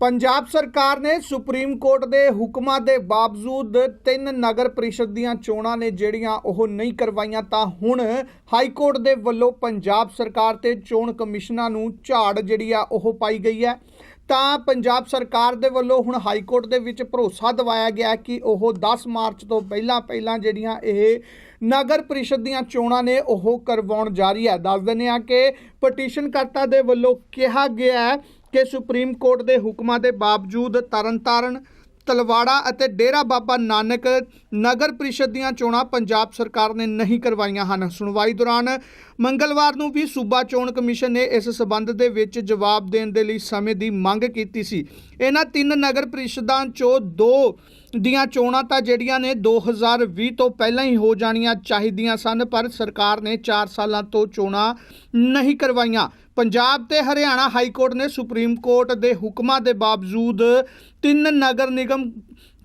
ਪੰਜਾਬ ਸਰਕਾਰ ਨੇ supreme court ਦੇ ਹੁਕਮਾਂ ਦੇ ਬਾਵਜੂਦ ਤਿੰਨ ਨਗਰ ਪ੍ਰੀਸ਼ਦ ਦੀਆਂ ਚੋਣਾਂ ਨੇ ਜਿਹੜੀਆਂ ਉਹ ਨਹੀਂ ਕਰਵਾਈਆਂ, ਤਾਂ ਹੁਣ ਹਾਈ ਕੋਰਟ ਦੇ ਵੱਲੋਂ ਪੰਜਾਬ ਸਰਕਾਰ ਤੇ ਚੋਣ ਕਮਿਸ਼ਨਾਂ ਨੂੰ ਝਾੜ ਜਿਹੜੀ ਆ ਉਹ ਪਾਈ ਗਈ ਹੈ। ਤਾਂ ਪੰਜਾਬ ਸਰਕਾਰ ਦੇ ਵੱਲੋਂ ਹੁਣ ਹਾਈ ਕੋਰਟ ਦੇ ਵਿੱਚ ਭਰੋਸਾ ਦਿਵਾਇਆ ਗਿਆ ਕਿ ਉਹ 10 ਮਾਰਚ ਤੋਂ ਪਹਿਲਾਂ ਪਹਿਲਾਂ ਜਿਹੜੀਆਂ ਇਹ ਨਗਰ ਪ੍ਰੀਸ਼ਦ ਦੀਆਂ ਚੋਣਾਂ ਨੇ ਉਹ ਕਰਵਾਉਣ ਜਾ ਰਹੀ ਹੈ। ਦੱਸ ਦਿੰਦੇ ਆ ਕਿ ਪਟੀਸ਼ਨਕਰਤਾ ਦੇ ਵੱਲੋਂ ਕਿਹਾ ਗਿਆ ਕਿ ਸੁਪਰੀਮ ਕੋਰਟ ਦੇ ਹੁਕਮਾਂ ਦੇ ਬਾਵਜੂਦ ਤਰਨਤਾਰਨ, ਤਲਵਾੜਾ ਅਤੇ ਡੇਰਾ ਬਾਬਾ ਨਾਨਕ ਨਗਰ ਪ੍ਰੀਸ਼ਦ ਦੀਆਂ ਚੋਣਾਂ ਪੰਜਾਬ ਸਰਕਾਰ ਨੇ ਨਹੀਂ ਕਰਵਾਈਆਂ ਹਨ। ਸੁਣਵਾਈ ਦੌਰਾਨ ਮੰਗਲਵਾਰ ਨੂੰ ਵੀ ਸੂਬਾ ਚੋਣ ਕਮਿਸ਼ਨ ਨੇ ਇਸ ਸਬੰਧ ਦੇ ਵਿੱਚ ਜਵਾਬ ਦੇਣ ਦੇ ਲਈ ਸਮੇਂ ਦੀ ਮੰਗ ਕੀਤੀ ਸੀ। ਇਹਨਾਂ ਤਿੰਨ ਨਗਰ ਪ੍ਰੀਸ਼ਦਾਂ ਚੋਂ ਦੋ ਦੀਆਂ ਚੋਣਾਂ ਤਾਂ ਜਿਹੜੀਆਂ ਨੇ 2020 ਤੋਂ ਪਹਿਲਾਂ ਹੀ ਹੋ ਜਾਣੀਆਂ ਚਾਹੀਦੀਆਂ ਸਨ, ਪਰ ਸਰਕਾਰ ਨੇ 4 ਸਾਲਾਂ ਤੋਂ ਚੋਣਾਂ ਨਹੀਂ ਕਰਵਾਈਆਂ। ਪੰਜਾਬ ਤੇ ਹਰਿਆਣਾ ਹਾਈ ਕੋਰਟ ਨੇ ਸੁਪਰੀਮ ਕੋਰਟ ਦੇ ਹੁਕਮਾਂ ਦੇ ਬਾਵਜੂਦ ਤਿੰਨ ਨਗਰ ਨਿਗਮ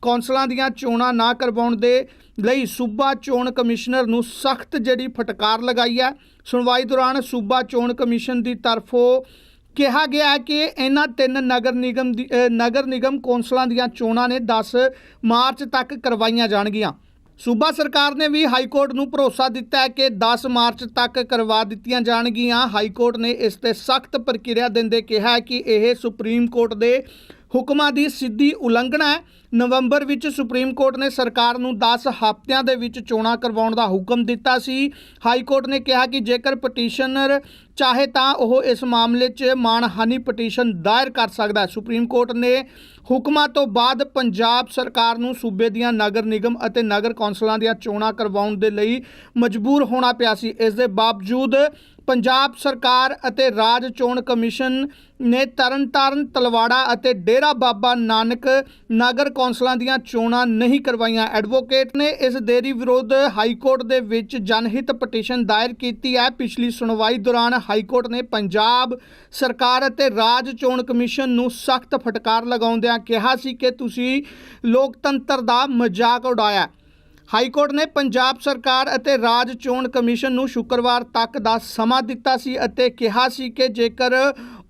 ਕੌਂਸਲਾਂ ਦੀਆਂ ਚੋਣਾਂ ਨਾ ਕਰਵਾਉਣ ਦੇ ਲਈ ਸੂਬਾ ਚੋਣ ਕਮਿਸ਼ਨਰ ਨੂੰ ਸਖਤ ਜਿਹੜੀ ਫਟਕਾਰ ਲਗਾਈ ਹੈ। ਸੁਣਵਾਈ ਦੌਰਾਨ ਸੂਬਾ ਚੋਣ ਕਮਿਸ਼ਨ ਦੀ ਤਰਫੋਂ ਕਿਹਾ ਗਿਆ ਹੈ ਕਿ ਇਹਨਾਂ ਤਿੰਨ ਨਗਰ ਨਿਗਮ ਦੀ ਨਗਰ ਨਿਗਮ ਕੌਂਸਲਾਂ ਦੀਆਂ ਚੋਣਾਂ ਨੇ 10 ਮਾਰਚ ਤੱਕ ਕਰਵਾਈਆਂ ਜਾਣਗੀਆਂ। ਸੂਬਾ ਸਰਕਾਰ ਨੇ ਵੀ ਹਾਈ ਕੋਰਟ ਨੂੰ ਭਰੋਸਾ ਦਿੱਤਾ ਹੈ ਕਿ 10 ਮਾਰਚ ਤੱਕ ਕਰਵਾ ਦਿੱਤੀਆਂ ਜਾਣਗੀਆਂ। ਹਾਈ ਕੋਰਟ ਨੇ ਇਸ ਤੇ ਸਖਤ ਪ੍ਰਕਿਰਿਆ ਦਿੰਦੇ ਕਿਹਾ ਕਿ ਇਹ ਸੁਪਰੀਮ ਕੋਰਟ ਦੇ ਹੁਕਮਾਂ ਦੀ ਸਿੱਧੀ ਉਲੰਘਣਾ ਹੈ। ਨਵੰਬਰ ਵਿੱਚ ਸੁਪਰੀਮ ਕੋਰਟ ਨੇ ਸਰਕਾਰ ਨੂੰ 10 ਹਫ਼ਤਿਆਂ ਦੇ ਵਿੱਚ ਚੋਣਾਂ ਕਰਵਾਉਣ ਦਾ ਹੁਕਮ ਦਿੱਤਾ ਸੀ। ਹਾਈ ਕੋਰਟ ਨੇ ਕਿਹਾ ਕਿ ਜੇਕਰ ਪਟੀਸ਼ਨਰ ਚਾਹੇ ਤਾਂ ਉਹ ਇਸ ਮਾਮਲੇ 'ਚ ਮਾਣਹਾਨੀ ਪਟੀਸ਼ਨ ਦਾਇਰ ਕਰ ਸਕਦਾ ਹੈ। ਸੁਪਰੀਮ ਕੋਰਟ ਨੇ ਹੁਕਮਾਂ ਤੋਂ ਬਾਅਦ ਪੰਜਾਬ ਸਰਕਾਰ ਨੂੰ ਸੂਬੇ ਦੀਆਂ ਨਗਰ ਨਿਗਮ ਅਤੇ ਨਗਰ ਕੌਂਸਲਾਂ ਦੀਆਂ ਚੋਣਾਂ ਕਰਵਾਉਣ ਦੇ ਲਈ ਮਜਬੂਰ ਹੋਣਾ ਪਿਆ ਸੀ। ਇਸ ਦੇ ਬਾਵਜੂਦ ਪੰਜਾਬ ਸਰਕਾਰ ਅਤੇ ਰਾਜ ਚੋਣ ਕਮਿਸ਼ਨ ਨੇ ਤਰਨਤਾਰਨ, ਤਲਵਾੜਾ ਅਤੇ ਡੇਰਾ ਬਾਬਾ ਨਾਨਕ ਨਗਰ ਕੌਂਸਲਾਂ ਦੀਆਂ ਚੋਣਾਂ ਨਹੀਂ ਕਰਵਾਈਆਂ। ਐਡਵੋਕੇਟ ਨੇ ਇਸ ਦੇਰੀ ਵਿਰੁੱਧ ਹਾਈ ਕੋਰਟ ਦੇ ਵਿੱਚ ਜਨਹਿਤ ਪਟੀਸ਼ਨ ਦਾਇਰ ਕੀਤੀ ਹੈ। ਪਿਛਲੀ ਸੁਣਵਾਈ ਦੌਰਾਨ ਹਾਈ ਕੋਰਟ ਨੇ ਪੰਜਾਬ ਸਰਕਾਰ ਅਤੇ ਰਾਜ ਚੋਣ ਕਮਿਸ਼ਨ ਨੂੰ ਸਖਤ ਫਟਕਾਰ ਲਗਾਉਂਦਿਆਂ ਕਿਹਾ ਸੀ ਕਿ ਤੁਸੀਂ ਲੋਕਤੰਤਰ ਦਾ ਮਜ਼ਾਕ ਉਡਾਇਆ। ਹਾਈ ਕੋਰਟ ਨੇ ਪੰਜਾਬ ਸਰਕਾਰ ਅਤੇ ਰਾਜ ਚੋਣ ਕਮਿਸ਼ਨ ਨੂੰ ਸ਼ੁੱਕਰਵਾਰ ਤੱਕ ਦਾ ਸਮਾਂ ਦਿੱਤਾ ਸੀ ਅਤੇ ਕਿਹਾ ਸੀ ਕਿ ਜੇਕਰ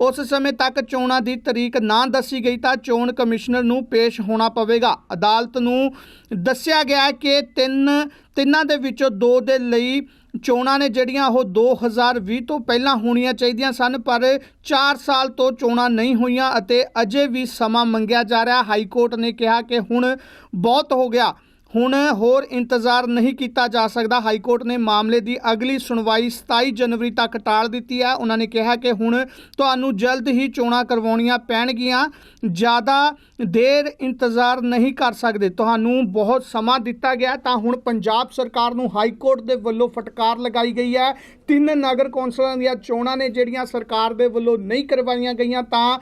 ਉਸ ਸਮੇਂ ਤੱਕ ਚੋਣਾਂ ਦੀ ਤਰੀਕ ਨਾ ਦੱਸੀ ਗਈ ਤਾਂ ਚੋਣ ਕਮਿਸ਼ਨਰ ਨੂੰ ਪੇਸ਼ ਹੋਣਾ ਪਵੇਗਾ। ਅਦਾਲਤ ਨੂੰ ਦੱਸਿਆ ਗਿਆ ਕਿ ਤਿੰਨ, ਤਿੰਨਾਂ ਦੇ ਵਿੱਚੋਂ ਦੋ ਦੇ ਲਈ ਚੋਣਾਂ ਨੇ ਜਿਹੜੀਆਂ ਉਹ 2020 ਤੋਂ ਪਹਿਲਾਂ ਹੋਣੀਆਂ ਚਾਹੀਦੀਆਂ ਸਨ, ਪਰ 4 ਸਾਲ ਤੋਂ ਚੋਣਾਂ ਨਹੀਂ ਹੋਈਆਂ ਅਤੇ ਅਜੇ ਵੀ ਸਮਾਂ ਮੰਗਿਆ ਜਾ ਰਿਹਾ। ਹਾਈ ਕੋਰਟ ਨੇ ਕਿਹਾ ਕਿ ਹੁਣ ਬਹੁਤ ਹੋ ਗਿਆ। ਹੁਣ ਹੋਰ ਇੰਤਜ਼ਾਰ ਨਹੀਂ ਕੀਤਾ ਜਾ ਸਕਦਾ। ਹਾਈ ਕੋਰਟ ਨੇ ਮਾਮਲੇ ਦੀ ਅਗਲੀ ਸੁਣਵਾਈ 27 ਜਨਵਰੀ ਤੱਕ ਟਾਲ ਦਿੱਤੀ ਹੈ। ਉਹਨਾਂ ਨੇ ਕਿਹਾ ਕਿ ਹੁਣ ਤੁਹਾਨੂੰ ਜਲਦ ਹੀ ਚੋਣਾਂ ਕਰਵਾਉਣੀਆਂ ਪੈਣਗੀਆਂ। ਜ਼ਿਆਦਾ ਦੇਰ ਇੰਤਜ਼ਾਰ ਨਹੀਂ ਕਰ ਸਕਦੇ। ਤੁਹਾਨੂੰ ਬਹੁਤ ਸਮਾਂ ਦਿੱਤਾ ਗਿਆ ਤਾਂ ਹੁਣ ਪੰਜਾਬ ਸਰਕਾਰ ਨੂੰ ਹਾਈ ਕੋਰਟ ਦੇ ਵੱਲੋਂ ਫਟਕਾਰ ਲਗਾਈ ਗਈ ਹੈ। ਤਿੰਨ ਨਗਰ ਕੌਂਸਲਾਂ ਦੀਆਂ ਚੋਣਾਂ ਨੇ ਜਿਹੜੀਆਂ ਸਰਕਾਰ ਦੇ ਵੱਲੋਂ ਨਹੀਂ ਕਰਵਾਈਆਂ ਗਈਆਂ ਤਾਂ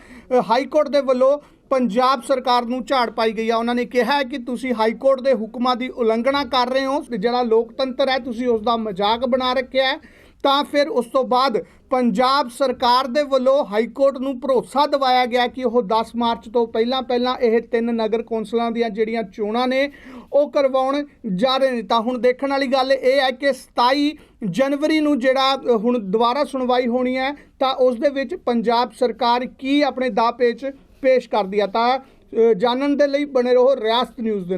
ਹਾਈ ਕੋਰਟ ਦੇ ਵੱਲੋਂ ਪੰਜਾਬ ਸਰਕਾਰ ਨੂੰ ਝਾੜ ਪਾਈ ਗਈ ਆ। ਉਹਨਾਂ ਨੇ ਕਿਹਾ ਹੈ ਕਿ ਤੁਸੀਂ ਹਾਈ ਕੋਰਟ ਦੇ ਹੁਕਮਾਂ ਦੀ ਉਲੰਘਣਾ ਕਰ ਰਹੇ ਹੋ ਜਿਹੜਾ ਲੋਕਤੰਤਰ ਹੈ, ਤੁਸੀਂ ਉਸ ਦਾ ਮਜ਼ਾਕ ਬਣਾ ਰੱਖਿਆ ਹੈ। ਤਾਂ ਫਿਰ ਉਸ ਤੋਂ ਬਾਅਦ ਪੰਜਾਬ ਸਰਕਾਰ ਦੇ ਵੱਲੋਂ ਹਾਈ ਕੋਰਟ ਨੂੰ ਭਰੋਸਾ ਦਿਵਾਇਆ ਗਿਆ ਕਿ ਉਹ 10 ਮਾਰਚ ਤੋਂ ਪਹਿਲਾਂ ਪਹਿਲਾਂ ਇਹ ਤਿੰਨ ਨਗਰ ਕੌਂਸਲਾਂ ਦੀਆਂ ਜਿਹੜੀਆਂ ਚੋਣਾਂ ਨੇ, ਉਹ ਕਰਵਾਉਣ ਜਾ ਰਹੇ ਨੇ। ਤਾਂ ਹੁਣ ਦੇਖਣ ਵਾਲੀ ਗੱਲ ਇਹ ਹੈ ਕਿ 27 ਜਨਵਰੀ ਨੂੰ ਜਿਹੜਾ ਹੁਣ ਦੁਬਾਰਾ ਸੁਣਵਾਈ ਹੋਣੀ ਹੈ, ਤਾਂ ਉਸ ਦੇ ਵਿੱਚ ਪੰਜਾਬ ਸਰਕਾਰ ਕੀ ਆਪਣੇ ਦਾਅ ਪੇਚ ਪੇਸ਼ ਕਰਦੀ ਆ ਤਾਂ ਜਾਣਨ ਦੇ ਲਈ ਬਣੇ ਰਹੋ ਰਿਆਸਤ ਨਿਊਜ਼ ਦੇ ਨਾਲ।